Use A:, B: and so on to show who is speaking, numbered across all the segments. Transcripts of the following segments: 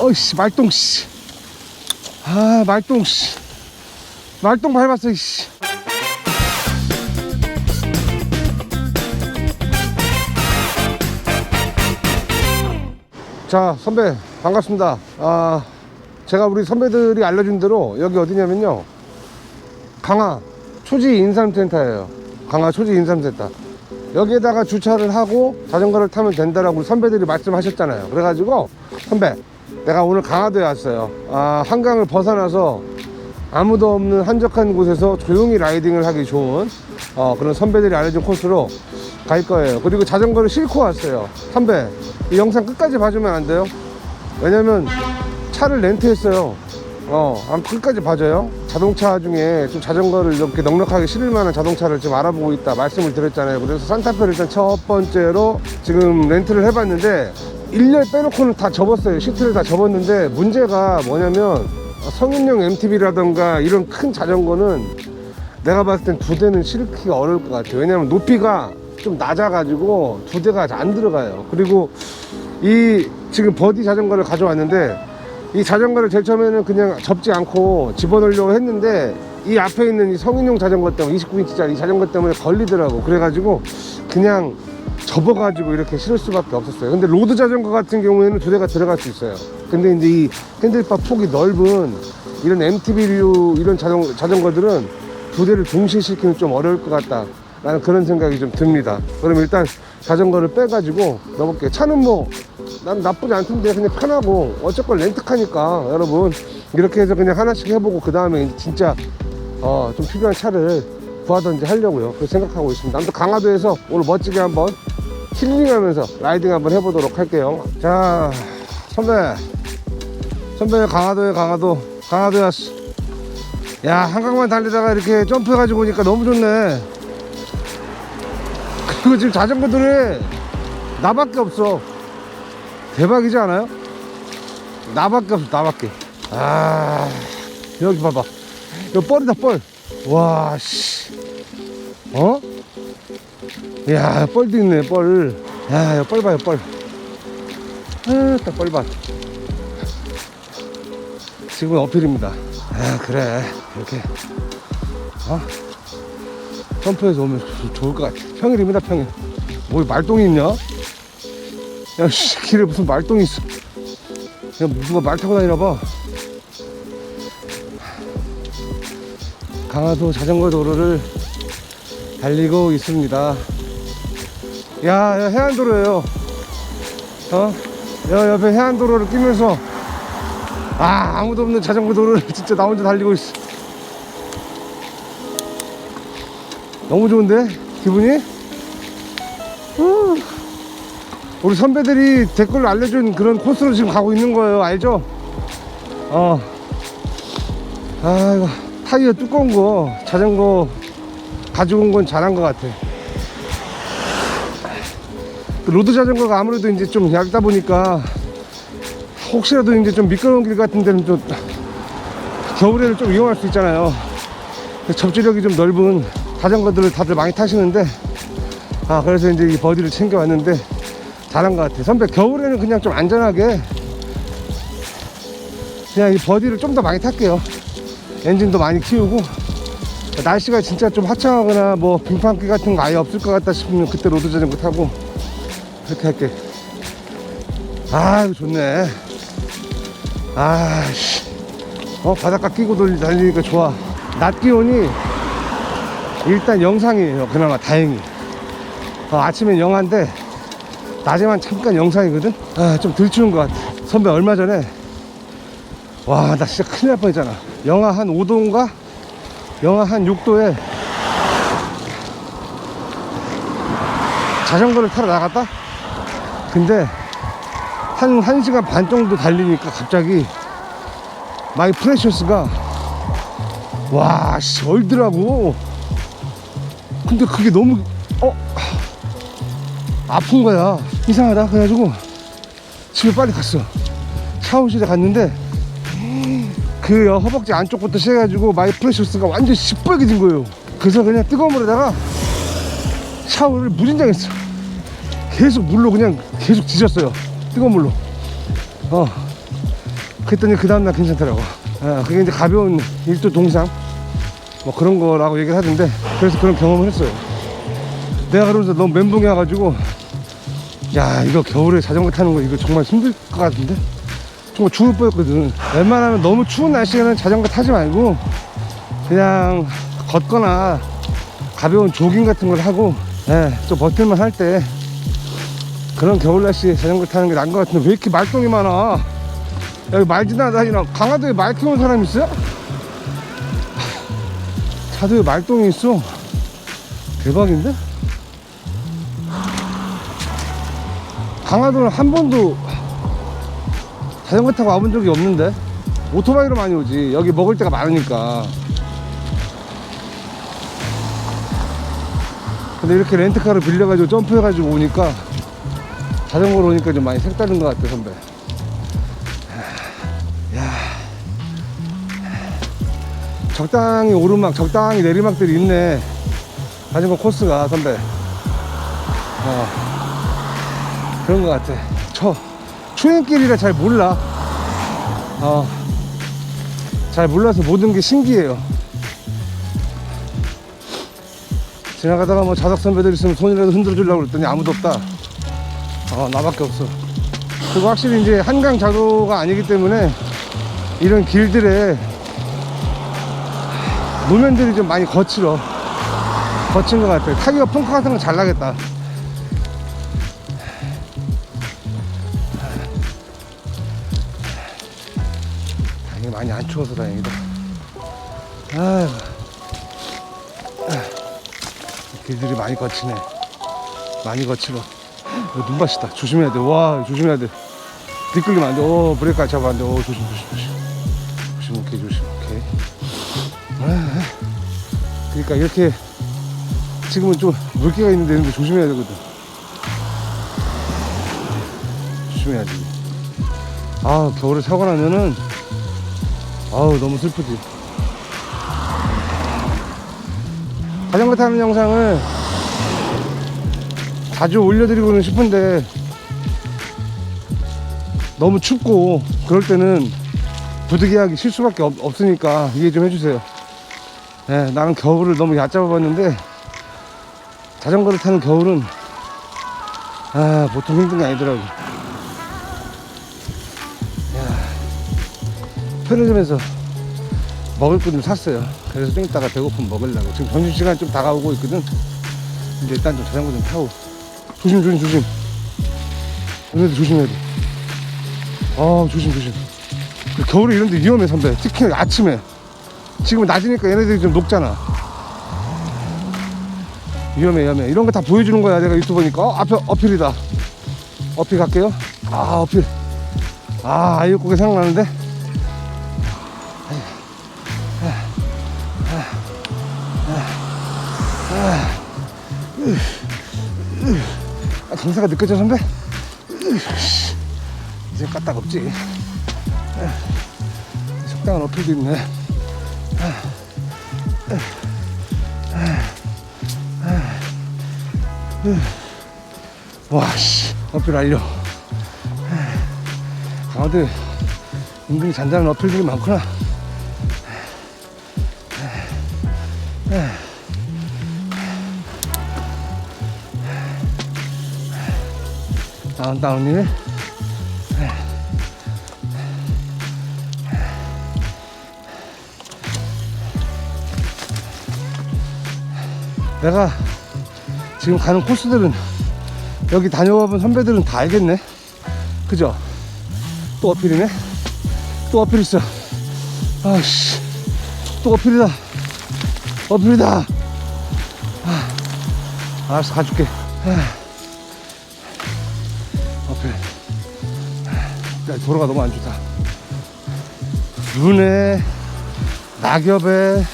A: 어이씨 말똥 씨. 아 말똥 씨. 말똥 밟았어 씨. 자 선배 반갑습니다. 아 제가 우리 선배들이 알려준 대로 여기 어디냐면요 강화 초지 인삼센터예요. 강화 초지 인삼센터. 여기에다가 주차를 하고 자전거를 타면 된다라고 선배들이 말씀하셨잖아요. 그래가지고 선배 내가 오늘 강화도에 왔어요. 아, 한강을 벗어나서 아무도 없는 한적한 곳에서 조용히 라이딩을 하기 좋은 어, 그런 선배들이 알려준 코스로 갈 거예요. 그리고 자전거를 싣고 왔어요. 선배 이 영상 끝까지 봐주면 안 돼요? 왜냐면 차를 렌트했어요. 어, 끝까지 봐줘요. 자동차 중에 좀 자전거를 이렇게 넉넉하게 실을 만한 자동차를 지금 알아보고 있다 말씀을 드렸잖아요. 그래서 산타페를 일단 첫 번째로 지금 렌트를 해봤는데 1년 빼놓고는 다 접었어요. 시트를 다 접었는데 문제가 뭐냐면 성인용 MTB라던가 이런 큰 자전거는 내가 봤을 땐 두 대는 실기가 어려울 것 같아요. 왜냐면 높이가 좀 낮아가지고 두 대가 안 들어가요. 그리고 이 지금 버디 자전거를 가져왔는데 이 자전거를 제일 처음에는 그냥 접지 않고 집어넣으려고 했는데 이 앞에 있는 이 성인용 자전거 때문에 29인치짜리 자전거 때문에 걸리더라고 그래가지고 그냥 접어가지고 이렇게 실을 수밖에 없었어요. 근데 로드 자전거 같은 경우에는 두 대가 들어갈 수 있어요. 근데 이제 이 핸들바 폭이 넓은 이런 MTB류 이런 자전, 자전거들은 두 대를 동시에 실기는 좀 어려울 것 같다 라는 그런 생각이 좀 듭니다. 그럼 일단 자전거를 빼가지고 넣어볼게요. 차는 뭐 난 나쁘지 않던데 그냥 편하고 어쨌건 렌트카니까 여러분. 이렇게 해서 그냥 하나씩 해보고 그 다음에 진짜 어, 좀 필요한 차를 구하든지 하려고요. 그렇게 생각하고 있습니다. 아무튼 강화도에서 오늘 멋지게 한번 힐링하면서 라이딩 한번 해보도록 할게요. 자 선배. 선배 강화도에 강화도. 강화도에 왔어. 야 한강만 달리다가 이렇게 점프해가지고 오니까 너무 좋네. 그리고 지금 자전거들이 나밖에 없어. 대박이지 않아요? 나밖에 없어 나밖에. 아 여기 봐봐. 이거 뻘이다 뻘 와 씨 어? 야 뻘도 있네 뻘 야 뻘 봐요 뻘 아 딱 뻘봐 지금 어필입니다 아 그래 이렇게 어? 점프해서 오면 좋- 좋을 것 같아 평일입니다 평일 뭐 말똥이 있냐? 야, 씨, 길에 무슨 말똥이 있어. 야, 누가 말 타고 다니나 봐. 강화도 자전거 도로를 달리고 있습니다. 야, 야 해안도로예요. 어? 야, 옆에 해안도로를 끼면서 아, 아무도 없는 자전거 도로를 진짜 나 혼자 달리고 있어. 너무 좋은데? 기분이? 우. 우리 선배들이 댓글로 알려준 그런 코스로 지금 가고 있는 거예요. 알죠? 어. 아이고, 타이어 두꺼운 거, 자전거 가지고 온 건 잘한 것 같아. 그 로드 자전거가 아무래도 이제 좀 얇다 보니까 혹시라도 이제 좀 미끄러운 길 같은 데는 좀 겨울에는 좀 위험할 수 있잖아요. 접지력이 좀 넓은 자전거들을 다들 많이 타시는데 아 그래서 이제 이 버디를 챙겨왔는데 잘한 것 같아. 선배 겨울에는 그냥 좀 안전하게 그냥 이 버디를 좀 더 많이 탈게요. 엔진도 많이 키우고 날씨가 진짜 좀 화창하거나 뭐 빙판길 같은 거 아예 없을 것 같다 싶으면 그때 로드 자전거 타고 그렇게 할게. 아 이거 좋네. 아씨 어 바닷가 끼고 돌리 달리니까 좋아. 낮 기온이 일단 영상이에요. 그나마 다행히. 어, 아침엔 영한데 낮에만 잠깐 영상이거든? 아, 좀 들추는 것 같아. 선배 얼마 전에, 와, 나 진짜 큰일 날 뻔했잖아. 영하 한 5도인가? 영하 한 6도에 자전거를 타러 나갔다? 근데 한, 한 시간 반 정도 달리니까 갑자기 마이 프레셔스가 와, 씨, 얼더라고. 근데 그게 너무, 어? 아픈 거야. 이상하다. 그래가지고 집에 빨리 갔어. 샤워실에 갔는데 그 허벅지 안쪽부터 시작해가지고 마이 프레셔스가 완전 시뻘개진 거예요. 그래서 그냥 뜨거운 물에다가 샤워를 무진장했어. 계속 물로 그냥 계속 뒤졌어요. 뜨거운 물로. 어. 그랬더니 그 다음날 괜찮더라고. 아, 그게 이제 가벼운 일도 동상 뭐 그런 거라고 얘기를 하던데 그래서 그런 경험을 했어요. 내가 그러면서 너무 멘붕이 와가지고 야 이거 겨울에 자전거 타는 거 이거 정말 힘들 것 같은데 정말 죽을 뻔했거든. 웬만하면 너무 추운 날씨에는 자전거 타지 말고 그냥 걷거나 가벼운 조깅 같은 걸 하고 예, 좀 버틸만 할 때 그런 겨울 날씨에 자전거 타는 게 나은 것 같은데 왜 이렇게 말똥이 많아 여기 말 지나 다니나 강화도에 말 키우는 사람 있어요? 차도에 말똥이 있어 대박인데? 강화도는 한 번도 자전거 타고 와본 적이 없는데? 오토바이로 많이 오지. 여기 먹을 데가 많으니까. 근데 이렇게 렌트카를 빌려가지고 점프해가지고 오니까 자전거로 오니까 좀 많이 색다른 것 같아 선배. 야. 적당히 오르막 적당히 내리막들이 있네. 자전거 코스가 선배. 어. 그런 것 같아. 저 추행길이라 잘 몰라 어 잘 몰라서 모든 게 신기해요 지나가다가 뭐 자석 선배들 있으면 손이라도 흔들어 주려고 그랬더니 아무도 없다. 어, 나밖에 없어. 그리고 확실히 이제 한강 자도가 아니기 때문에 이런 길들에 노면들이 좀 많이 거칠어. 거친 것 같아. 타이어 펑크 같은 거잘 나겠다. 많이 안 추워서 다행이다. 아휴. 길들이 많이 거치네. 많이 거칠어. 어, 눈밭이다. 조심해야 돼. 와, 조심해야 돼. 뒷걸리면 안 돼. 오, 브레이크 잡으면 안 돼. 오, 조심, 조심, 조심. 조심, 오케이, 조심, 오케이. 아, 그러니까 이렇게 지금은 좀 물기가 있는 데는데 조심해야 되거든. 조심해야지. 아, 겨울에 사고 나면은 아우, 너무 슬프지. 자전거 타는 영상을 자주 올려드리고는 싶은데 너무 춥고 그럴 때는 부득이하게 쉴 수밖에 없, 없으니까 이해 좀 해주세요. 예, 나는 겨울을 너무 얕잡아 봤는데 자전거를 타는 겨울은 아 보통 힘든 게 아니더라고. 야, 편의점에서 먹을 거 좀 샀어요. 그래서 좀 이따가 배고프면 먹으려고. 지금 점심시간 좀 다가오고 있거든. 근데 일단 좀 자전거 좀 타고. 조심, 조심, 조심. 얘네들 조심해야 돼. 아, 조심, 조심. 그 겨울에 이런 데 위험해, 선배. 특히 아침에. 지금 낮이니까 얘네들이 좀 녹잖아. 위험해, 위험해. 이런 거 다 보여주는 거야, 내가 유튜버니까. 어, 앞에 어필이다. 어필 갈게요. 아, 어필. 아, 아이육고개 생각나는데. 아, 경사가 느껴져 선배? 이제 까딱 없지. 아, 적당한 어필도 있네. 와 씨 어필 알려 강화도 은근히 잔잔한 어필들이 많구나 다운 다운이네 내가 지금 가는 코스들은 여기 다녀와본 선배들은 다 알겠네. 그죠? 또 어필이네? 또 어필 있어. 아씨 또 어필이다. 어필이다. 아, 알았어 가줄게. 아. 도로가 너무 안 좋다. 눈에 낙엽에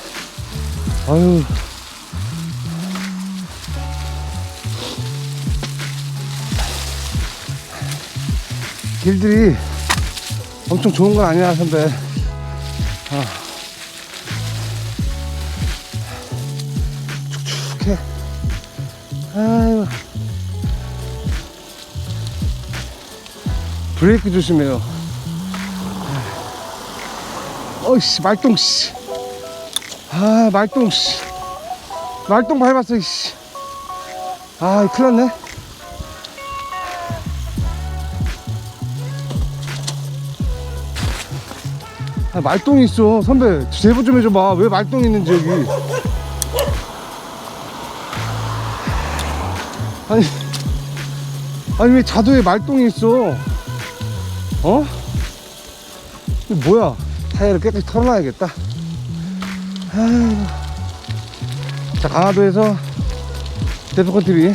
A: 아유. 길들이 엄청 좋은 건 아니야 선배. 아. 축축해. 아 브레이크 조심해요. 어이씨 말똥 씨. 아 말똥 씨. 말똥 밟았어 씨. 아 큰일 났네. 아, 말똥이 있어 선배 제보 좀 해줘봐 왜 말똥이 있는지 여기 아니 아니 왜 자도에 말똥이 있어 어? 이거 뭐야? 타이어를 깨끗이 털어놔야겠다. 아이고. 자 강화도에서 대포컨 TV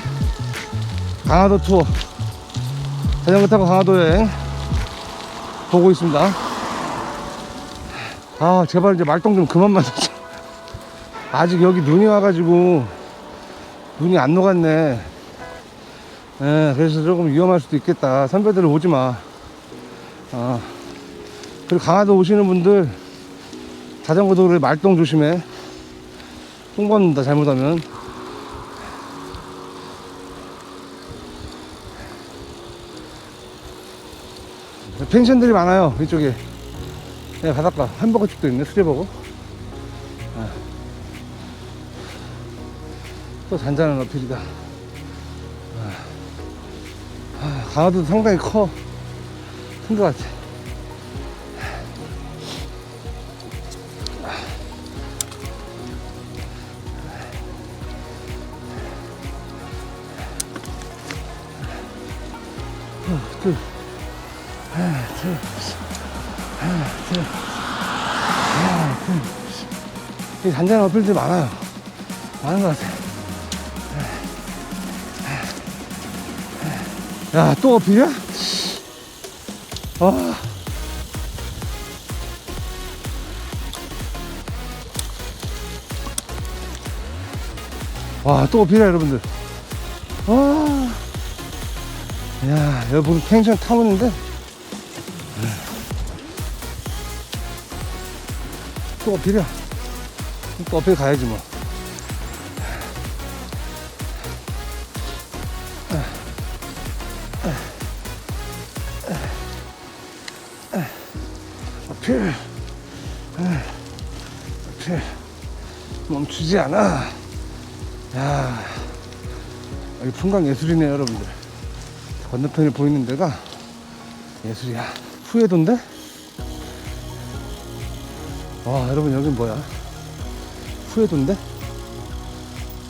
A: 강화도 투어. 자전거 타고 강화도 여행 보고 있습니다. 아 제발 이제 말똥 좀 그만 맞았어 아직 여기 눈이 와가지고 눈이 안 녹았네. 예, 그래서 조금 위험할 수도 있겠다. 선배들 오지 마 아, 그리고 강화도 오시는 분들 자전거 도로에 말똥 조심해. 똥 밟는다 잘못하면. 펜션들이 많아요 이쪽에. 네, 바닷가. 햄버거 집도 있네 수제버거. 아. 또 잔잔한 어필이다. 아. 아, 강화도 상당히 커 큰 것 같아. 이 잔잔한 어필들이 많아요. 많은 것 같아. 야, 또 어필이야? 아. 와, 또 어필이야, 여러분들. 와. 야, 여기 무슨 펜션 타보는데? 또 어필이야. 또 어필 가야지, 뭐. 어필. 멈추지 않아. 야, 여기 풍광 예술이네요, 여러분들. 건너편에 보이는 데가 예술이야. 후회도인데? 와, 여러분, 여긴 뭐야? 후회도인데?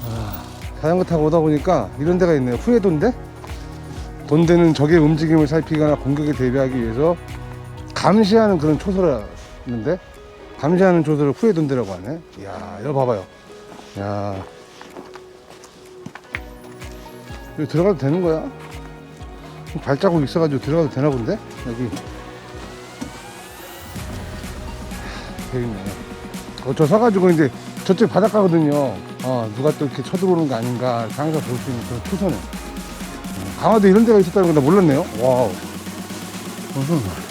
A: 아, 자전거 타고 오다 보니까 이런 데가 있네요. 후회도인데? 본대는 적의 움직임을 살피거나 공격에 대비하기 위해서 감시하는 그런 초소라는데 감시하는 초소를 후회돈대라고 하네. 이야, 이거 봐봐요. 야, 여기 들어가도 되는 거야? 발자국 있어가지고 들어가도 되나 본데? 여기. 되어 있네. 어, 저 서가지고 이제 저쪽 바닷가거든요. 어, 누가 또 이렇게 쳐들어오는 거 아닌가 이렇게 항상 볼 수 있는 그런 초소네. 어, 강화도 이런 데가 있었다는 건 나 몰랐네요. 와우. 어허.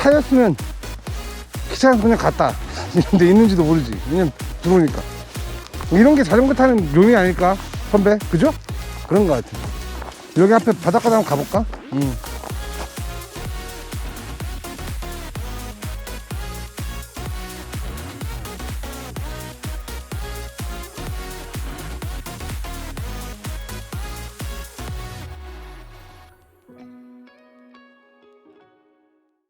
A: 차였으면 귀찮아서 그냥 갔다. 이런데 있는지도 모르지. 그냥 들어오니까. 이런 게 자전거 타는 묘미 아닐까? 선배? 그죠? 그런 거 같아. 여기 앞에 바닷가 한번 가볼까? 응.